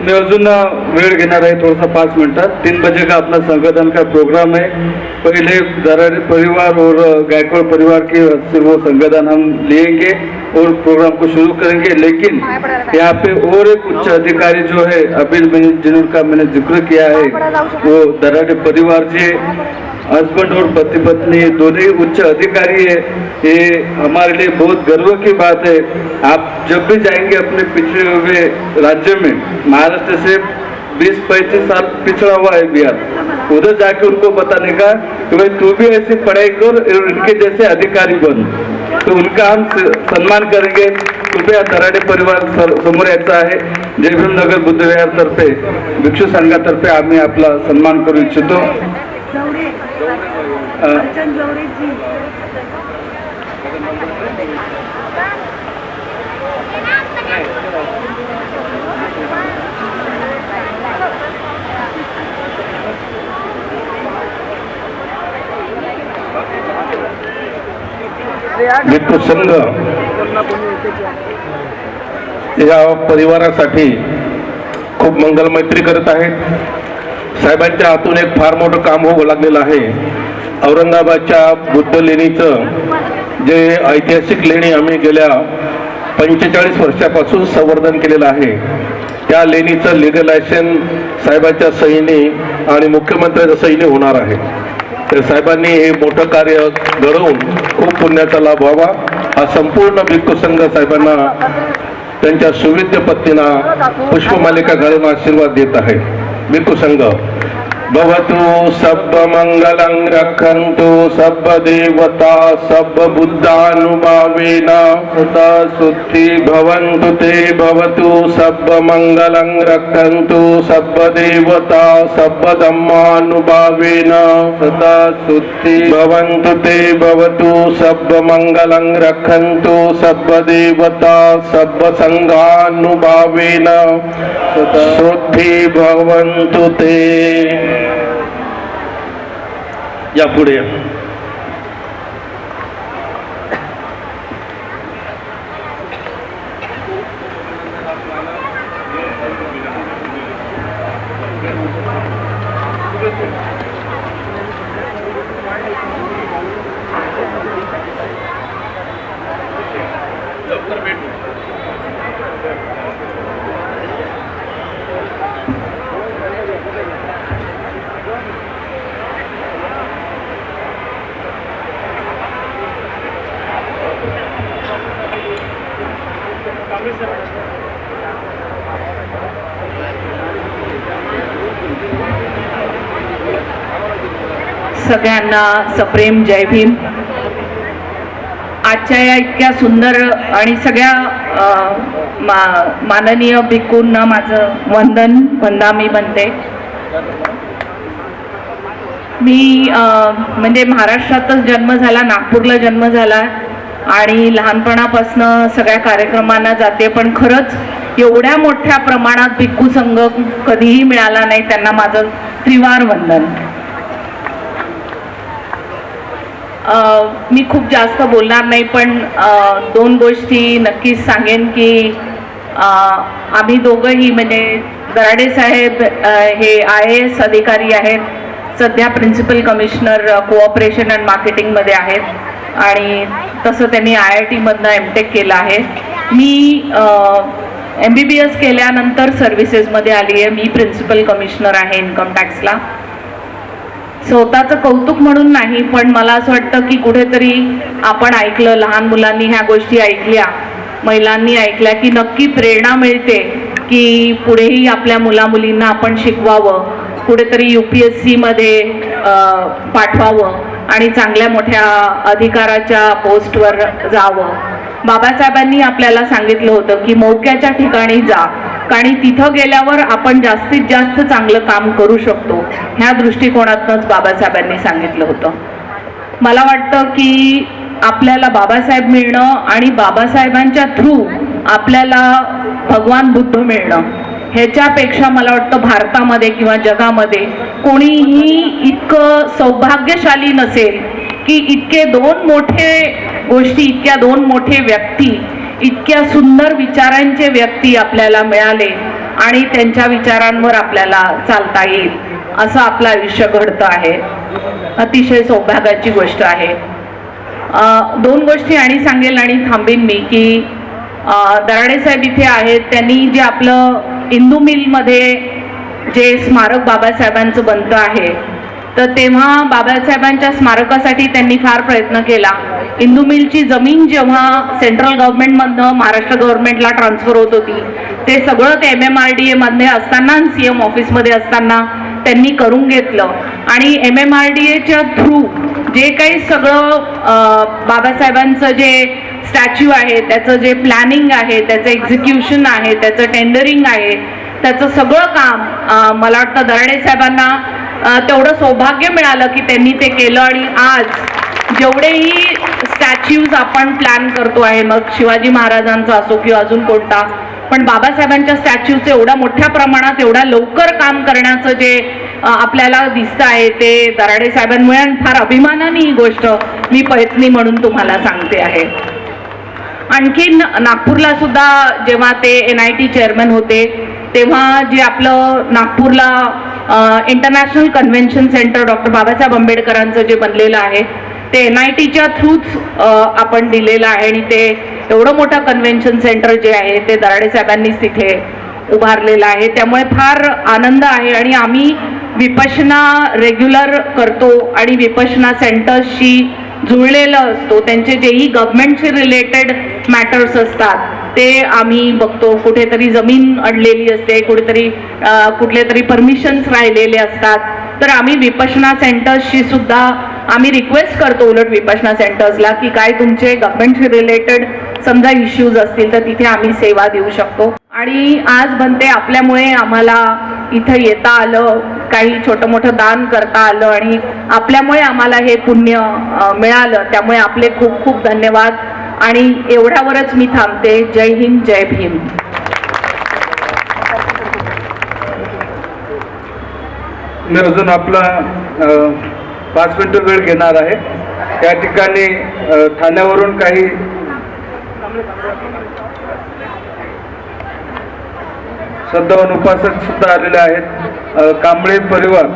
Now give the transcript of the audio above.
मैं अजून वेळ घेणार आहे थोड़ा सा पाँच मिनटात. तीन बजे का अपना संगठन का प्रोग्राम है पहले दरारी परिवार और गायकवाड़ परिवार के से वो संगठन हम लेंगे और प्रोग्राम को शुरू करेंगे. लेकिन यहाँ पे और एक उच्च अधिकारी जो है, अभी जिनका मैंने ज़िक्र किया है, वो दरारी परिवार से हस्बैंड और पति पत्नी दोनों ही उच्च अधिकारी है। ये हमारे लिए बहुत गर्व की बात है। आप जब भी जाएंगे अपने पिछड़े हुए राज्य में महाराष्ट्र से 20 पैंतीस साल पिछड़ा हुआ है बिहार उधर जाके उनको बताने का कि भाई तू भी ऐसी पढ़ाई कर और इनके जैसे अधिकारी बन। तो उनका हम सम्मान सन्मान करेंगे। कृपया दराडे परिवार समोर यायचा आहे जयभीम नगर बुद्ध तर्फे भिक्षू संघातर्फे आम्ही आपला सन्मान करू इच्छितो। मित्र संघ या परिवारासाठी खूप मंगलमैत्री करत आहेत. साहेबांच्या हातून एक फार मोठं काम होऊ लागलेलं आहे. औरंगाबादच्या बुद्ध लेणीचं जे ऐतिहासिक लेणी आम्ही गेल्या पंचेचाळीस वर्षापासून संवर्धन केलेलं आहे. त्या लेणीचं लिगलायशन साहेबांच्या सहीने आणि मुख्यमंत्र्यांच्या सहीने होणार आहे. तर साहेबांनी हे मोठं कार्य घडवून खूप पुण्याचा लाभ व्हावा. हा संपूर्ण भिक्खू संघ साहेबांना त्यांच्या सुविद्य पत्नीना पुष्पमालिका घालून आशीर्वाद देत आहे. भिक्खू संघ भवतु सब मंगलं रक्षन्तु सब देवता सब बुद्धानुभावेन सदा सुखी भवन्तु ते भवतु सब मंगलं रक्षन्तु सब देवता सब धम्मानुभावेन भवन्तु ते भवतु सब मंगलं रक्षन्तु सब देवता सब संघानुभावेन भवन्तु ते। यापुढे. सगळ्यांना सप्रेम जय भीम. आजच्या या इतक्या सुंदर आणि सगळ्या मा माननीय भिकूंना माझं वंदन वंदा मी बनते मी म्हणजे महाराष्ट्रातच जन्म झाला नागपूरला जन्म झाला आणि लहानपणापासनं सगळ्या कार्यक्रमांना जाते पण खरंच एवढ्या मोठ्या प्रमाणात भिक्खू संघ कधीही मिळाला नाही त्यांना माझं त्रिवार वंदन. मी खूप जास्त बोलणार नाही पण दोन गोष्टी नक्कीच सांगेन की आम्ही दोघंही म्हणजे दराडे साहेब हे आय एस अधिकारी आहेत. सध्या प्रिन्सिपल कमिशनर कोऑपरेशन अँड मार्केटिंगमध्ये आहेत. आणि तसं त्यांनी आय आय टीमधनं एम टेक केलं आहे. मी एम बी बी एस केल्यानंतर सर्व्हिसेसमध्ये आली आहे मी प्रिन्सिपल कमिशनर आहे इन्कम टॅक्सला स्वतःचं कौतुक म्हणून नाही पण मला असं वाटतं की कुठेतरी आपण ऐकलं लहान मुलांनी ह्या गोष्टी ऐकल्या महिलांनी ऐकल्या की नक्की प्रेरणा मिळते की पुढेही आपल्या मुलामुलींना आपण शिकवावं कुठेतरी यू पी एस सीमध्ये पाठवावं आणि चांगल्या मोठ्या अधिकाराच्या पोस्टवर जावं. बाबासाहेबांनी आपल्याला सांगितलं होतं की मोक्याच्या ठिकाणी जा. आणि तिथं गेल्यावर आपण जास्तीत जास्त चांगलं काम करू शकतो. ह्या दृष्टिकोनातनंच बाबासाहेबांनी सांगितलं होतं. मला वाटतं की आपल्याला बाबासाहेब मिळणं आणि बाबासाहेबांच्या थ्रू आपल्याला भगवान बुद्ध मिळणं ह्याच्यापेक्षा मला वाटतं भारतामध्ये किंवा जगामध्ये कोणीही इतकं सौभाग्यशाली नसेल की इतके दोन मोठे गोष्टी इतक्या दोन मोठे व्यक्ती इतक्या सुंदर विचारांचे व्यक्ती आपल्याला मिळाले आणि त्यांच्या विचारांवर आपल्याला चालता येईल. असं आपलं आयुष्य घडतं आहे. अतिशय सौभाग्याची गोष्ट आहे. दोन गोष्टी आणि सांगेल आणि थांबेन मी की दराडे साहेब इथे आहेत. त्यांनी जे आपलं इंदू मिलमध्ये जे स्मारक बाबासाहेबांचं बनतं आहे तर तेव्हा बाबासाहेबांच्या स्मारकासाठी त्यांनी फार प्रयत्न केला. इंदू मिलची जमीन जेव्हा सेंट्रल गव्हर्नमेंटमधनं महाराष्ट्र गव्हर्नमेंटला ट्रान्सफर होत होती ते सगळं ते एम एम आर डी एमध्ये असताना सी एम ऑफिसमध्ये असताना त्यांनी करून घेतलं. आणि एम एम आर डी एच्या थ्रू जे काही सगळं बाबासाहेबांचं जे स्टॅच्यू आहे त्याचं जे प्लॅनिंग आहे त्याचं एक्झिक्युशन आहे त्याचं टेंडरिंग आहे त्याचं सगळं काम मला वाटतं दरडे साहेबांना तेवढं सौभाग्य मिळालं की त्यांनी ते केलं आणि आज जेवढेही स्टॅच्यूज आपण प्लॅन करतो आहे मग शिवाजी महाराजांचा असो किंवा अजून कोणता पण बाबासाहेबांच्या स्टॅच्यूचं एवढ्या मोठ्या प्रमाणात एवढ्या लवकर काम करण्याचं जे आपल्याला दिसतं आहे ते दराडे साहेबांमुळे आणि फार अभिमानाने ही गोष्ट मी पैतनी म्हणून तुम्हाला सांगते आहे. आणखीन नागपूरला सुद्धा जेव्हा ते एन आय टी चेअरमॅन होते तेव्हा जे आपलं नागपूरला international convention centre doctor Babasaheb आंबेडकरांचं जे बनलेलं आहे ते एन आय टीच्या थ्रूच आपण दिलेलं आहे आणि ते एवढं मोठं कन्व्हेन्शन सेंटर जे आहे ते दराडे साहेबांनीच तिथे उभारलेलं आहे. त्यामुळे फार आनंद आहे आणि आम्ही विपशना रेग्युलर करतो आणि विपशना सेंटर्सशी जुळलेलं असतो. त्यांचे जेही गव्हर्मेंटशी रिलेटेड मॅटर्स असतात. ते आम्ही बघतो. कुठेतरी जमीन अडलेली असते कुठेतरी कुठले तरी परमिशन्स राहिलेले असतात. तर आम्ही विपशना सेंटर्सशी सुद्धा आम्ही रिक्वेस्ट करतो उलट विपशना सेंटर्सला की काय तुमचे गव्हर्नमेंटशी रिलेटेड समजा इश्यूज असतील तर तिथे आम्ही सेवा देऊ शकतो. आणि आज बनते आपल्यामुळे आम्हाला इथं येता आलं काही छोटं मोठं दान करता आलं आणि आपल्यामुळे आम्हाला हे पुण्य मिळालं. त्यामुळे आपले खूप खूप धन्यवाद. आणि एवढ्यावरच मी थांबते. जय हिंद जय भीम. मी अजून आपला पाच मिनिटं वेळ घेणार आहे. त्या ठिकाणी ठाण्यावरून काही श्रद्धावान उपासक सुद्धा आलेले आहेत. कांबळे परिवार.